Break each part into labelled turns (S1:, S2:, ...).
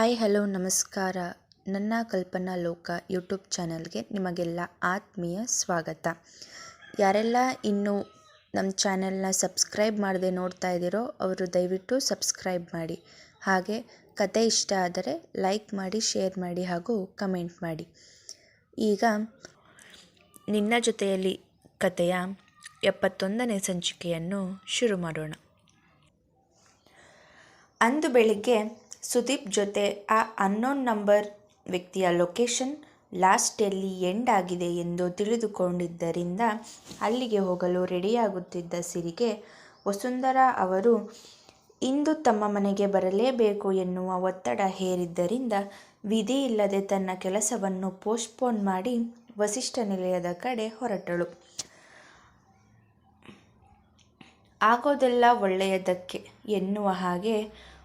S1: Hi, hello, ನಮಸ್ಕಾರ. ನನ್ನ ಕಲ್ಪನಾ ಲೋಕ ಯೂಟ್ಯೂಬ್ ಚಾನಲ್ಗೆ ನಿಮಗೆಲ್ಲ ಆತ್ಮೀಯ ಸ್ವಾಗತ. ಯಾರೆಲ್ಲ ಇನ್ನೂ ನಮ್ಮ ಚಾನೆಲ್ನ ಸಬ್ಸ್ಕ್ರೈಬ್ ಮಾಡದೆ ನೋಡ್ತಾ ಇದ್ದೀರೋ ಅವರು ದಯವಿಟ್ಟು ಸಬ್ಸ್ಕ್ರೈಬ್ ಮಾಡಿ. ಹಾಗೆ ಕತೆ ಇಷ್ಟ ಆದರೆ ಲೈಕ್ ಮಾಡಿ, ಶೇರ್ ಮಾಡಿ ಹಾಗೂ ಕಮೆಂಟ್ ಮಾಡಿ. ಈಗ ನಿನ್ನ ಜೊತೆಯಲ್ಲಿ ಕತೆಯ ಎಪ್ಪತ್ತೊಂದನೇ ಸಂಚಿಕೆಯನ್ನು ಶುರು ಮಾಡೋಣ. ಅಂದು ಬೆಳಿಗ್ಗೆ ಸುದೀಪ್ ಜೊತೆ ಆ ಅನ್ನೋನ್ ನಂಬರ್ ವ್ಯಕ್ತಿಯ ಲೊಕೇಶನ್ ಲಾಸ್ಟ್ ಎಲ್ಲಿ ಎಂಡ್ ಆಗಿದೆ ಎಂದು ತಿಳಿದುಕೊಂಡಿದ್ದರಿಂದ ಅಲ್ಲಿಗೆ ಹೋಗಲು ರೆಡಿಯಾಗುತ್ತಿದ್ದ ಸಿರಿಗೆ, ವಸುಂಧರಾ ಅವರು ಇಂದು ತಮ್ಮ ಮನೆಗೆ ಬರಲೇಬೇಕು ಎನ್ನುವ ಒತ್ತಡ ಹೇರಿದ್ದರಿಂದ ವಿಧಿ ಇಲ್ಲದೆ ತನ್ನ ಕೆಲಸವನ್ನು ಪೋಸ್ಟ್ಪೋನ್ ಮಾಡಿ ವಸಿಷ್ಠ ನಿಲಯದ ಕಡೆ ಹೊರಟಳು. ಆಗೋದೆಲ್ಲ ಒಳ್ಳೆಯದಕ್ಕೆ ಎನ್ನುವ ಹಾಗೆ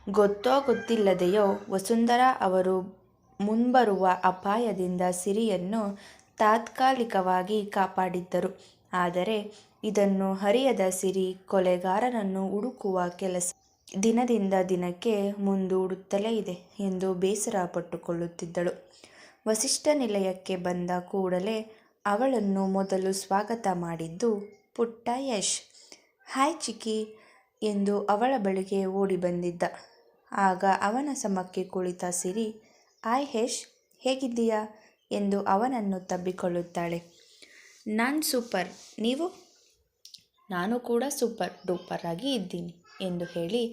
S1: ಗೊತ್ತೋ ಗೊತ್ತಿಲ್ಲದೆಯೋ ವಸುಂಧರಾ ಅವರು ಮುಂಬರುವ ಅಪಾಯದಿಂದ ಸಿರಿಯನ್ನು ತಾತ್ಕಾಲಿಕವಾಗಿ ಕಾಪಾಡಿದ್ದರು. ಆದರೆ ಇದನ್ನು ಹರಿಯದ ಸಿರಿ ಕೊಲೆಗಾರನನ್ನು ಹುಡುಕುವ ಕೆಲಸ ದಿನದಿಂದ ದಿನಕ್ಕೆ ಮುಂದೂಡುತ್ತಲೇ ಇದೆ ಎಂದು ಬೇಸರ ಪಟ್ಟುಕೊಳ್ಳುತ್ತಿದ್ದಳು. ವಸಿಷ್ಠ ನಿಲಯಕ್ಕೆ ಬಂದ ಕೂಡಲೇ ಅವಳನ್ನು ಮೊದಲು ಸ್ವಾಗತ ಮಾಡಿದ್ದು ಪುಟ್ಟ ಯಶ್. ಹಾಯ್ ಚಿಕ್ಕಿ ಎಂದು ಅವಳ ಬಳಿಗೆ ಓಡಿ ಬಂದಿದ್ದ. ಆಗ ಅವನ ಸಮಕ್ಕೆ ಕುಳಿತ ಸಿರಿ ಆಯ್ ಹೇಶ್ ಹೇಗಿದ್ದೀಯಾ? ಎಂದು ಅವನನ್ನು ತಬ್ಬಿಕೊಳ್ಳುತ್ತಾಳೆ. ನಾನು ಸೂಪರ್. ನೀವು? ನಾನು ಕೂಡ ಸೂಪರ್, ಡೂಪರ್ ಆಗಿ ಇದ್ದೀನಿ, ಎಂದು ಹೇಳಿ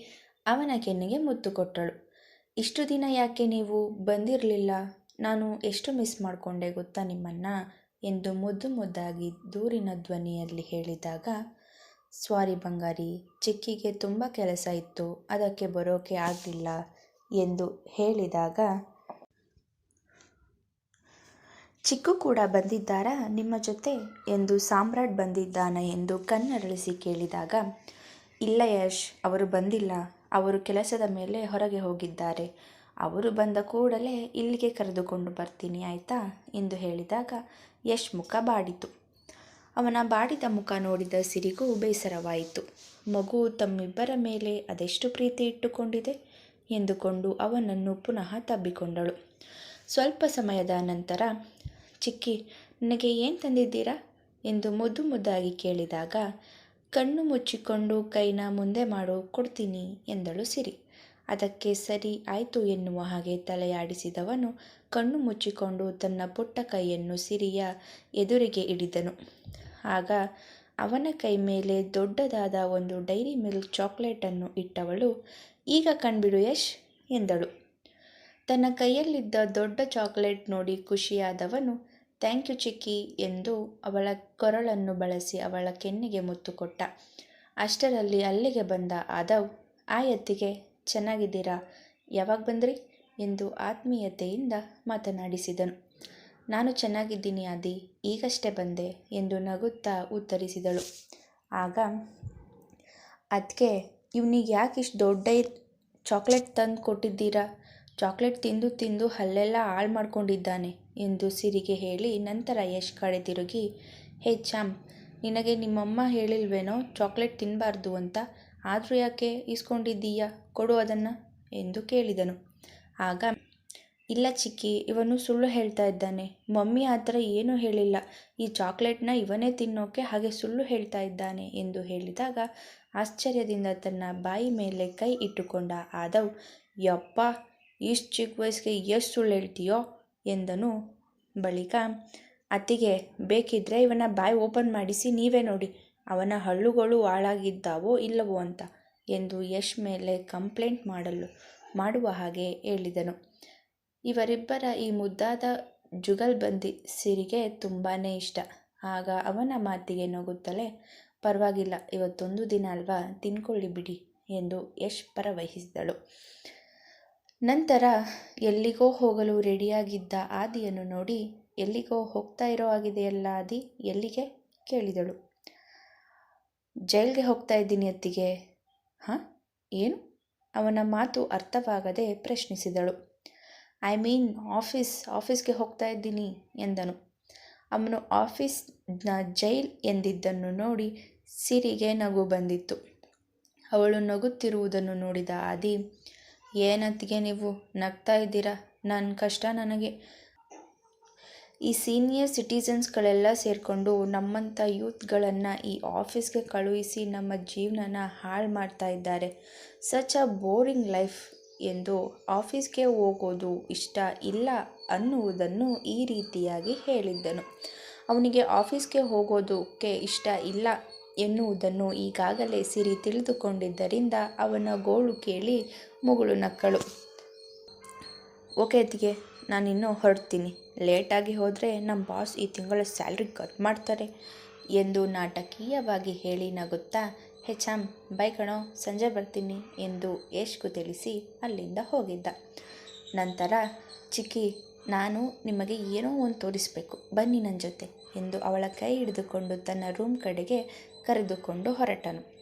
S1: ಅವನ ಕೆನ್ನೆಗೆ ಮುತ್ತು ಕೊಟ್ಟಳು. ಇಷ್ಟು ದಿನ ಯಾಕೆ ನೀವು ಬಂದಿರಲಿಲ್ಲ? ನಾನು ಎಷ್ಟು ಮಿಸ್ ಮಾಡಿಕೊಂಡೆ ಗೊತ್ತಾ ನಿಮ್ಮನ್ನು? ಎಂದು ಮುದ್ದು ಮುದ್ದಾಗಿ ದೂರಿನ ಧ್ವನಿಯಲ್ಲಿ ಹೇಳಿದಾಗ ಸ್ವಾರಿ ಬಂಗಾರಿ, ಚಿಕ್ಕಿಗೆ ತುಂಬ ಕೆಲಸ ಇತ್ತು, ಅದಕ್ಕೆ ಬರೋಕೆ ಆಗಲಿಲ್ಲ ಎಂದು ಹೇಳಿದಾಗ, ಚಿಕ್ಕು ಕೂಡ ಬಂದಿದ್ದಾರಾ ನಿಮ್ಮ ಜೊತೆ ಎಂದು ಸಾಮ್ರಾಟ್ ಬಂದಿದ್ದಾನ ಎಂದು ಕಣ್ಣರಳಿಸಿ ಕೇಳಿದಾಗ, ಇಲ್ಲ ಯಶ್, ಅವರು ಬಂದಿಲ್ಲ, ಅವರು ಕೆಲಸದ ಮೇಲೆ ಹೊರಗೆ ಹೋಗಿದ್ದಾರೆ, ಅವರು ಬಂದ ಕೂಡಲೇ ಇಲ್ಲಿಗೆ ಕರೆದುಕೊಂಡು ಬರ್ತೀನಿ, ಆಯಿತಾ? ಎಂದು ಹೇಳಿದಾಗ, ಯಶ್ ಮುಖ ಬಾಡಿತು. ಅವನ ಬಾಡಿದ ಮುಖ ನೋಡಿದ ಸಿರಿಗೂ ಬೇಸರವಾಯಿತು. ಮಗು ತಮ್ಮಿಬ್ಬರ ಮೇಲೆ ಅದೆಷ್ಟು ಪ್ರೀತಿ ಇಟ್ಟುಕೊಂಡಿದೆ ಎಂದುಕೊಂಡು ಅವನನ್ನು ಪುನಃ ತಬ್ಬಿಕೊಂಡಳು. ಸ್ವಲ್ಪ ಸಮಯದ ನಂತರ, ಚಿಕ್ಕಿ, ನನಗೆ ಏನು ತಂದಿದ್ದೀರಾ? ಎಂದು ಮುದ್ದು ಮುದ್ದಾಗಿ ಕೇಳಿದಾಗ, ಕಣ್ಣು ಮುಚ್ಚಿಕೊಂಡು ಕೈನ ಮುಂದೆ ಮಾಡು, ಕೊಡ್ತೀನಿ, ಎಂದಳು ಸಿರಿ. ಅದಕ್ಕೆ ಸರಿ ಆಯಿತು ಎನ್ನುವ ಹಾಗೆ ತಲೆಯಾಡಿಸಿದವನು ಕಣ್ಣು ಮುಚ್ಚಿಕೊಂಡು ತನ್ನ ಪುಟ್ಟ ಕೈಯನ್ನು ಸಿರಿಯ ಎದುರಿಗೆ ಇಡಿದನು ಆಗ ಅವನ ಕೈ ಮೇಲೆ ದೊಡ್ಡದಾದ ಒಂದು ಡೈರಿ ಮಿಲ್ಕ್ ಚಾಕ್ಲೇಟನ್ನು ಇಟ್ಟವಳು, ಈಗ ಕಣ್ಬಿಡು ಯಶ್ ಎಂದಳು. ತನ್ನ ಕೈಯಲ್ಲಿದ್ದ ದೊಡ್ಡ ಚಾಕ್ಲೇಟ್ ನೋಡಿ ಖುಷಿಯಾದವನು, ಥ್ಯಾಂಕ್ ಯು ಚಿಕ್ಕಿ ಎಂದು ಅವಳ ಕೊರಳನ್ನು ಬಳಸಿ ಅವಳ ಕೆನ್ನೆಗೆ ಮುತ್ತು ಕೊಟ್ಟ. ಅಷ್ಟರಲ್ಲಿ ಅಲ್ಲಿಗೆ ಬಂದ ಆದವ್, ಆ ಎತ್ತಿಗೆ ಚೆನ್ನಾಗಿದ್ದೀರಾ? ಯಾವಾಗ ಬಂದ್ರಿ? ಎಂದು ಆತ್ಮೀಯತೆಯಿಂದ ಮಾತನಾಡಿಸಿದನು. ನಾನು ಚೆನ್ನಾಗಿದ್ದೀನಿ ಆದಿ, ಈಗಷ್ಟೇ ಬಂದೆ ಎಂದು ನಗುತ್ತಾ ಉತ್ತರಿಸಿದಳು. ಆಗ ಅದಕ್ಕೆ ಇವನಿಗೆ ಯಾಕೆ ಇಷ್ಟು ದೊಡ್ಡ ಚಾಕ್ಲೇಟ್ ತಂದು ಕೊಟ್ಟಿದ್ದೀರಾ? ಚಾಕ್ಲೇಟ್ ತಿಂದು ತಿಂದು ಹಲ್ಲೆಲ್ಲ ಹಾಳು ಮಾಡ್ಕೊಂಡಿದ್ದಾನೆ ಎಂದು ಸಿರಿಗೆ ಹೇಳಿ ನಂತರ ಯಶ್ ಕಡೆ ತಿರುಗಿ, ಹೇ ಚಾಮ್, ನಿನಗೆ ನಿಮ್ಮಮ್ಮ ಹೇಳಿಲ್ವೇನೋ? ಚಾಕ್ಲೇಟ್ ತಿನ್ನಬಾರ್ದು ಅಂತ ಆದರೂ ಯಾಕೆ ಇಸ್ಕೊಂಡಿದ್ದೀಯಾ ಕೊಡು ಅದನ್ನು ಎಂದು ಕೇಳಿದನು. ಆಗ, ಇಲ್ಲ ಚಿಕ್ಕಿ, ಇವನು ಸುಳ್ಳು ಹೇಳ್ತಾ ಇದ್ದಾನೆ. ಮಮ್ಮಿ ಆ ಥರ ಏನೂ ಹೇಳಿಲ್ಲ. ಈ ಚಾಕ್ಲೇಟ್ನ ಇವನೇ ತಿನ್ನೋಕೆ ಹಾಗೆ ಸುಳ್ಳು ಹೇಳ್ತಾ ಇದ್ದಾನೆ ಎಂದು ಹೇಳಿದಾಗ, ಆಶ್ಚರ್ಯದಿಂದ ತನ್ನ ಬಾಯಿ ಮೇಲೆ ಕೈ ಇಟ್ಟುಕೊಂಡ ಆದವ್, ಯಪ್ಪ, ಇಷ್ಟು ಚಿಕ್ಕ ವಯಸ್ಸಿಗೆ ಎಷ್ಟು ಸುಳ್ಳು ಹೇಳ್ತೀಯೋ ಎಂದನು. ಬಳಿಕ, ಅತ್ತಿಗೆ, ಬೇಕಿದ್ರೆ ಇವನ ಬಾಯಿ ಓಪನ್ ಮಾಡಿಸಿ ನೀವೇ ನೋಡಿ. ಅವನ ಹಳ್ಳುಗಳು ಹಾಳಾಗಿದ್ದಾವೋ ಇಲ್ಲವೋ ಅಂತ ಎಂದು ಯಶ್ ಮೇಲೆ ಕಂಪ್ಲೇಂಟ್ ಮಾಡಲು, ಮಾಡುವ ಹಾಗೆ ಹೇಳಿದನು. ಇವರಿಬ್ಬರ ಈ ಮುದ್ದಾದ ಜುಗಲ್ಬಂದಿ ಸಿರಿಗೆ ತುಂಬಾ ಇಷ್ಟ. ಆಗ ಅವನ ಮಾತಿಗೆ ನಗುತ್ತಲೇ, ಪರವಾಗಿಲ್ಲ, ಇವತ್ತೊಂದು ದಿನ ಅಲ್ವಾ, ತಿನ್ಕೊಳ್ಳಿ ಬಿಡಿ ಎಂದು ಯಶ್ ಪರವಹಿಸಿದಳು. ನಂತರ ಎಲ್ಲಿಗೋ ಹೋಗಲು ರೆಡಿಯಾಗಿದ್ದ ಆದಿಯನ್ನು ನೋಡಿ, ಎಲ್ಲಿಗೋ ಹೋಗ್ತಾ ಇರೋ ಆಗಿದೆಯಲ್ಲ ಆದಿ, ಎಲ್ಲಿಗೆ? ಕೇಳಿದಳು. ಜೈಲ್ಗೆ ಹೋಗ್ತಾ ಇದ್ದೀನಿ ಅತ್ತಿಗೆ. ಹಾಂ? ಏನು? ಅವನ ಮಾತು ಅರ್ಥವಾಗದೆ ಪ್ರಶ್ನಿಸಿದಳು. ಐ ಮೀನ್, ಆಫೀಸ್, ಆಫೀಸ್ಗೆ ಹೋಗ್ತಾ ಇದ್ದೀನಿ, ಎಂದನು. ಅವನು ಆಫೀಸ್ನ ಜೈಲ್ ಎಂದಿದ್ದನ್ನು ನೋಡಿ ಸಿರಿಗೆ ನಗು ಬಂದಿತ್ತು. ಅವಳು ನಗುತ್ತಿರುವುದನ್ನು ನೋಡಿದ ಆದಿ ಏನತ್ತಿಗೆ ನೀವು ನಗ್ತಾ ಇದ್ದೀರಾ? ನನ್ನ ಕಷ್ಟ ನನಗೆ. ಈ ಸೀನಿಯರ್ ಸಿಟಿಸನ್ಸ್ಗಳೆಲ್ಲ ಸೇರಿಕೊಂಡು ನಮ್ಮಂಥ ಯೂತ್ಗಳನ್ನು ಈ ಆಫೀಸ್ಗೆ ಕಳುಹಿಸಿ ನಮ್ಮ ಜೀವನನ ಹಾಳು ಮಾಡ್ತಾ ಇದ್ದಾರೆ. ಸಚ್ ಅ ಬೋರಿಂಗ್ ಲೈಫ್ ಎಂದು ಆಫೀಸ್ಗೆ ಹೋಗೋದು ಇಷ್ಟ ಇಲ್ಲ ಅನ್ನುವುದನ್ನು ಈ ರೀತಿಯಾಗಿ ಹೇಳಿದ್ದನು. ಅವನಿಗೆ ಆಫೀಸ್ಗೆ ಹೋಗೋದಕ್ಕೆ ಇಷ್ಟ ಇಲ್ಲ ಎನ್ನುವುದನ್ನು ಈಗಾಗಲೇ ಸಿರಿ ತಿಳಿದುಕೊಂಡಿದ್ದರಿಂದ ಅವನ ಗೋಳು ಕೇಳಿ ಮುಗುಳು ನಕ್ಕಳು. ಓಕೆ ನಾನಿನ್ನೂ ಹೊರಡ್ತೀನಿ. ಲೇಟಾಗಿ ಹೋದರೆ ನಮ್ಮ ಬಾಸ್ ಈ ತಿಂಗಳ ಸ್ಯಾಲ್ರಿ ಕಟ್ ಮಾಡ್ತಾರೆ. ಎಂದು ನಾಟಕೀಯವಾಗಿ ಹೇಳಿ ನಗುತ್ತಾ ಹೆಚಾಮ್ ಬೈ ಕಣೋ, ಸಂಜೆ ಬರ್ತೀನಿ ಎಂದು ಯಶ್ಗೂ ತಿಳಿಸಿ ಅಲ್ಲಿಂದ ಹೋಗಿದ್ದ. ನಂತರ, ಚಿಕ್ಕಿ, ನಾನು ನಿಮಗೆ ಏನೋ ಒಂದು ತೋರಿಸಬೇಕು. ಬನ್ನಿ ನನ್ನ ಜೊತೆ ಎಂದು ಅವಳ ಕೈ ಹಿಡಿದುಕೊಂಡು ತನ್ನ ರೂಮ್ ಕಡೆಗೆ ಕರೆದುಕೊಂಡು ಹೊರಟನು.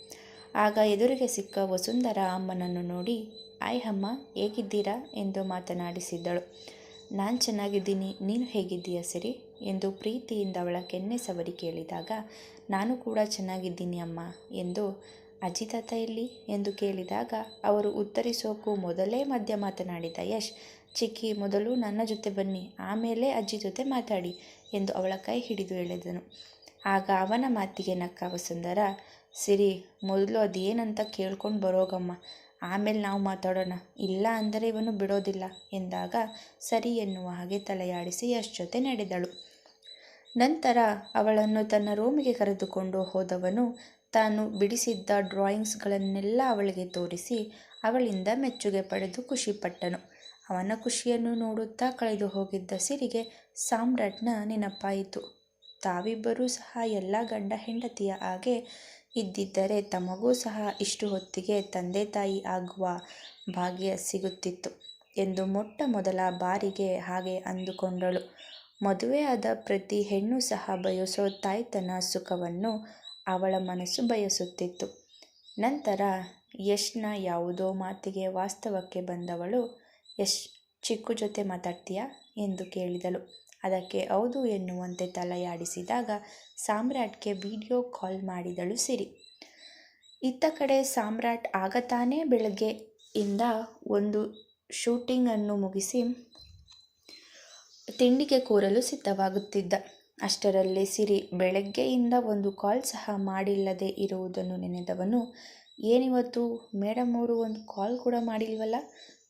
S1: ಆಗ ಎದುರಿಗೆ ಸಿಕ್ಕ ವಸುಂಧರ ಅಮ್ಮನನ್ನು ನೋಡಿ, ಆಯ್ ಅಮ್ಮ, ಹೇಗಿದ್ದೀರಾ? ಎಂದು ಮಾತನಾಡಿಸಿದ್ದಳು. ನಾನು ಚೆನ್ನಾಗಿದ್ದೀನಿ, ನೀನು ಹೇಗಿದ್ದೀಯ ಸರಿ? ಎಂದು ಪ್ರೀತಿಯಿಂದ ಅವಳ ಕೆನ್ನೆ ಸವರಿ ಕೇಳಿದಾಗ, ನಾನು ಕೂಡ ಚೆನ್ನಾಗಿದ್ದೀನಿ ಅಮ್ಮ ಎಂದು ಅಜ್ಜಿ ತಾತ ಎಲ್ಲಿ? ಎಂದು ಕೇಳಿದಾಗ, ಅವರು ಉತ್ತರಿಸೋಕ್ಕೂ ಮೊದಲೇ ಮಧ್ಯ ಮಾತನಾಡಿದ, ಯಶ್, ಚಿಕ್ಕಿ, ಮೊದಲು ನನ್ನ ಜೊತೆ ಬನ್ನಿ, ಆಮೇಲೆ ಅಜ್ಜಿ ಜೊತೆ ಮಾತಾಡಿ ಎಂದು ಅವಳ ಕೈ ಹಿಡಿದು ಎಳೆದನು. ಆಗ ಅವನ ಮಾತಿಗೆ ನಕ್ಕ ವಸುಂಧರ, ಸಿರಿ, ಮೊದಲು ಅದೇನಂತ ಕೇಳ್ಕೊಂಡು ಬರೋಗಮ್ಮ ಆಮೇಲೆ ನಾವು ಮಾತಾಡೋಣ. ಇಲ್ಲ ಅಂದರೆ ಇವನು ಬಿಡೋದಿಲ್ಲ ಎಂದಾಗ ಸರಿ ಎನ್ನುವ ಹಾಗೆ ತಲೆಯಾಡಿಸಿ ಯಶ್ ಜೊತೆ ನಡೆದಳು. ನಂತರ ಅವಳನ್ನು ತನ್ನ ರೂಮಿಗೆ ಕರೆದುಕೊಂಡು ಹೋದವನು ತಾನು ಬಿಡಿಸಿದ್ದ ಡ್ರಾಯಿಂಗ್ಸ್ಗಳನ್ನೆಲ್ಲ ಅವಳಿಗೆ ತೋರಿಸಿ ಅವಳಿಂದ ಮೆಚ್ಚುಗೆ ಪಡೆದು ಖುಷಿಪಟ್ಟನು ಅವನ ಖುಷಿಯನ್ನು ನೋಡುತ್ತಾ ಕಳೆದು ಹೋಗಿದ್ದ ಸಿರಿಗೆ ಸಾಮ್ರಾಟ್ನ ನೆನಪಾಯಿತು. ತಾವಿಬ್ಬರೂ ಸಹ ಎಲ್ಲ ಗಂಡ ಹೆಂಡತಿಯ ಹಾಗೆ ಇದ್ದಿದ್ದರೆ ತಮಗೂ ಸಹ ಇಷ್ಟು ಹೊತ್ತಿಗೆ ತಂದೆ ತಾಯಿ ಆಗುವ ಭಾಗ್ಯ ಸಿಗುತ್ತಿತ್ತು ಎಂದು ಮೊಟ್ಟ ಮೊದಲ ಬಾರಿಗೆ ಹಾಗೆ ಅಂದುಕೊಂಡಳು. ಮದುವೆಯಾದ ಪ್ರತಿ ಹೆಣ್ಣು ಸಹ ಬಯಸೋ ತಾಯ್ತನ ಸುಖವನ್ನು ಅವಳ ಮನಸ್ಸು ಬಯಸುತ್ತಿತ್ತು. ನಂತರ ಯಶ್ನ ಯಾವುದೋ ಮಾತಿಗೆ ವಾಸ್ತವಕ್ಕೆ ಬಂದವಳು, ಯಶ್, ಚಿಕ್ಕು ಜೊತೆ ಮಾತಾಡ್ತೀಯಾ? ಎಂದು ಕೇಳಿದಳು. ಅದಕ್ಕೆ ಹೌದು ಎನ್ನುವಂತೆ ತಲೆಯಾಡಿಸಿದಾಗ ಸಾಮ್ರಾಟ್ಗೆ ವಿಡಿಯೋ ಕಾಲ್ ಮಾಡಿದಳು ಸಿರಿ. ಇತ್ತ ಕಡೆ ಸಾಮ್ರಾಟ್ ಆಗ ತಾನೇ ಬೆಳಗ್ಗೆಯಿಂದ ಒಂದು ಶೂಟಿಂಗನ್ನು ಮುಗಿಸಿ ತಿಂಡಿಗೆ ಕೂರಲು ಸಿದ್ಧವಾಗುತ್ತಿದ್ದ. ಅಷ್ಟರಲ್ಲಿ ಸಿರಿ ಬೆಳಗ್ಗೆಯಿಂದ ಒಂದು ಕಾಲ್ ಸಹ ಮಾಡಿಲ್ಲದೆ ಇರುವುದನ್ನು ನೆನೆದವನು, ಏನಿವತ್ತು? ಮೇಡಮ್ ಅವರು ಒಂದು ಕಾಲ್ ಕೂಡ ಮಾಡಿಲ್ವಲ್ಲ?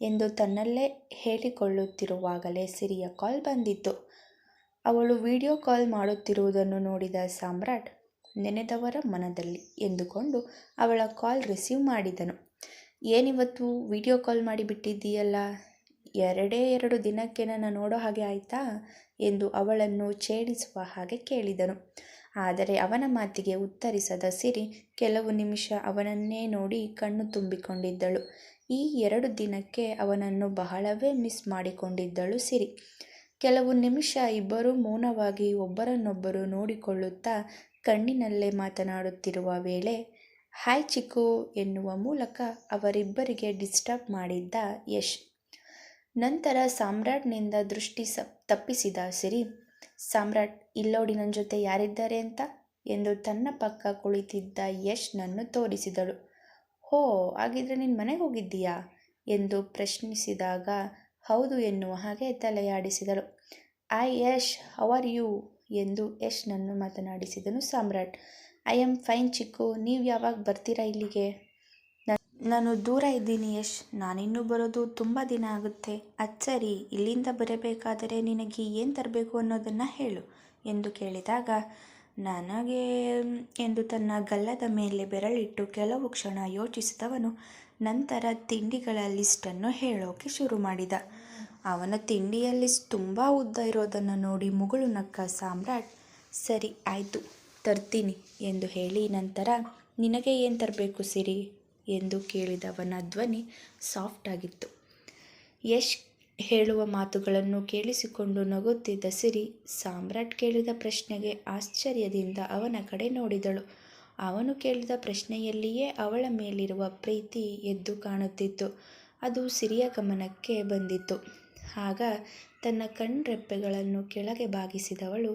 S1: ಎಂದು ತನ್ನಲ್ಲೇ ಹೇಳಿಕೊಳ್ಳುತ್ತಿರುವಾಗಲೇ ಸಿರಿಯ ಕಾಲ್ ಬಂದಿತ್ತು. ಅವಳು ವಿಡಿಯೋ ಕಾಲ್ ಮಾಡುತ್ತಿರುವುದನ್ನು ನೋಡಿದ ಸಾಮ್ರಾಟ್, ನೆನೆದವರ ಮನದಲ್ಲಿ ಎಂದುಕೊಂಡು ಅವಳ ಕಾಲ್ ರಿಸೀವ್ ಮಾಡಿದನು. ಏನಿವತ್ತು ವಿಡಿಯೋ ಕಾಲ್ ಮಾಡಿಬಿಟ್ಟಿದ್ದೀಯಲ್ಲ ಎರಡೇ ಎರಡು ದಿನಕ್ಕೆ ನನ್ನ ನೋಡೋ ಹಾಗೆ ಆಯಿತಾ? ಎಂದು ಅವಳನ್ನು ಛೇಡಿಸುವ ಹಾಗೆ ಕೇಳಿದನು. ಆದರೆ ಅವನ ಮಾತಿಗೆ ಉತ್ತರಿಸದ ಸಿರಿ ಕೆಲವು ನಿಮಿಷ ಅವನನ್ನೇ ನೋಡಿ ಕಣ್ಣು ತುಂಬಿಕೊಂಡಿದ್ದಳು. ಈ ಎರಡು ದಿನಕ್ಕೆ ಅವನನ್ನು ಬಹಳವೇ ಮಿಸ್ ಮಾಡಿಕೊಂಡಿದ್ದಳು ಸಿರಿ. ಕೆಲವು ನಿಮಿಷ ಇಬ್ಬರೂ ಮೌನವಾಗಿ ಒಬ್ಬರನ್ನೊಬ್ಬರು ನೋಡಿಕೊಳ್ಳುತ್ತಾ ಕಣ್ಣಿನಲ್ಲೇ ಮಾತನಾಡುತ್ತಿರುವ ವೇಳೆ, ಹಾಯ್ ಚಿಕ್ಕು ಎನ್ನುವ ಮೂಲಕ ಅವರಿಬ್ಬರಿಗೆ ಡಿಸ್ಟರ್ಬ್ ಮಾಡಿದ್ದ ಯಶ್. ನಂತರ ಸಾಮ್ರಾಟ್ನಿಂದ ದೃಷ್ಟಿ ಸ, ತಪ್ಪಿಸಿದ ಸಿರಿ, ಸಾಮ್ರಾಟ್, ಇಲ್ಲೋಡಿ ನನ್ನ ಜೊತೆ ಯಾರಿದ್ದಾರೆ ಅಂತ? ಎಂದು ತನ್ನ ಪಕ್ಕ ಕುಳಿತಿದ್ದ ಯಶ್ನನ್ನು ತೋರಿಸಿದಳು. ಹೋ, ಹಾಗಿದ್ರೆ ನಿನ್ನ ಮನೆಗೆ ಹೋಗಿದ್ದೀಯಾ? ಎಂದು ಪ್ರಶ್ನಿಸಿದಾಗ ಹೌದು ಎನ್ನುವ ಹಾಗೆ ತಲೆಯಾಡಿಸಿದಳು. I Yash are you? ಎಂದು ಯಶ್ ಯಶ್ನನ್ನು ಮಾತನಾಡಿಸಿದನು Samrat. I am fine Chikku, ನೀವು ಯಾವಾಗ ಬರ್ತೀರಾ ಇಲ್ಲಿಗೆ? ನಾನು ದೂರ ಇದ್ದೀನಿ ಯಶ್. ನಾನಿನ್ನೂ ಬರೋದು ತುಂಬ ದಿನ ಆಗುತ್ತೆ. ಅದು ಸರಿ ಇಲ್ಲಿಂದ ಬರಬೇಕಾದರೆ ನಿನಗೆ ಏನು ತರಬೇಕು ಅನ್ನೋದನ್ನು ಹೇಳು, ಎಂದು ಕೇಳಿದಾಗ, ನನಗೆ, ಎಂದು ತನ್ನ ಗಲ್ಲದ ಮೇಲೆ ಬೆರಳಿಟ್ಟು ಕೆಲವು ಕ್ಷಣ ಯೋಚಿಸಿದವನು ನಂತರ ತಿಂಡಿಗಳ ಲಿಸ್ಟನ್ನು ಹೇಳೋಕೆ ಶುರು ಮಾಡಿದ. ಅವನ ತಿಂಡಿಯ ಲಿಸ್ಟ್ ತುಂಬ ಉದ್ದ ಇರೋದನ್ನು ನೋಡಿ ಮುಗುಳು ನಕ್ಕ, ಸಾಮ್ರಾಟ್, ಸರಿ, ಆಯಿತು, ತರ್ತೀನಿ ಎಂದು ಹೇಳಿ ನಂತರ, ನಿನಗೆ ಏನು ತರಬೇಕು ಸಿರಿ? ಎಂದು ಕೇಳಿದವನ ಧ್ವನಿ ಸಾಫ್ಟ್ ಆಗಿತ್ತು. ಯಶ್ ಹೇಳುವ ಮಾತುಗಳನ್ನು ಕೇಳಿಸಿಕೊಂಡು ನಗುತ್ತಿದ್ದ ಸಿರಿ ಸಾಮ್ರಾಟ್ ಕೇಳಿದ ಪ್ರಶ್ನೆಗೆ ಆಶ್ಚರ್ಯದಿಂದ ಅವನ ಕಡೆ ನೋಡಿದಳು. ಅವನು ಕೇಳಿದ ಪ್ರಶ್ನೆಯಲ್ಲಿಯೇ ಅವಳ ಮೇಲಿರುವ ಪ್ರೀತಿ ಎದ್ದು ಕಾಣುತ್ತಿತ್ತು ಅದು ಸಿರಿಯ ಗಮನಕ್ಕೆ ಬಂದಿತ್ತು ಆಗ ತನ್ನ ಕಣ್ರೆಪ್ಪೆಗಳನ್ನು ಕೆಳಗೆ ಬಾಗಿಸಿದವಳು,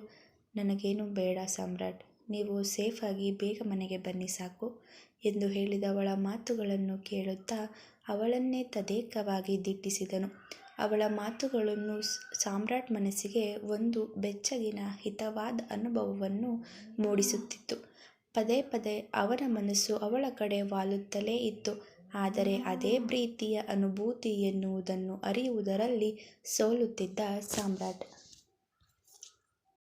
S1: ನನಗೇನು ಬೇಡ ಸಾಮ್ರಾಟ್, ನೀವು ಸೇಫಾಗಿ ಬೇಗ ಮನೆಗೆ ಬನ್ನಿ ಸಾಕು ಎಂದು ಹೇಳಿದವಳ ಮಾತುಗಳನ್ನು ಕೇಳುತ್ತಾ ಅವಳನ್ನೇ ತದೇಕವಾಗಿ ದಿಟ್ಟಿಸಿದನು. ಅವಳ ಮಾತುಗಳನ್ನು ಸಾಮ್ರಾಟ್ ಮನಸ್ಸಿಗೆ ಒಂದು ಬೆಚ್ಚಗಿನ ಹಿತವಾದ ಅನುಭವವನ್ನು ಮೂಡಿಸುತ್ತಿತ್ತು. ಪದೇ ಪದೇ ಅವರ ಮನಸ್ಸು ಅವಳ ಕಡೆ ವಾಲುತ್ತಲೇ ಇತ್ತು. ಆದರೆ ಅದೇ ಪ್ರೀತಿಯ ಅನುಭೂತಿ ಎನ್ನುವುದನ್ನು ಅರಿಯುವುದರಲ್ಲಿ ಸೋಲುತ್ತಿದ್ದ ಸಾಮ್ರಾಟ್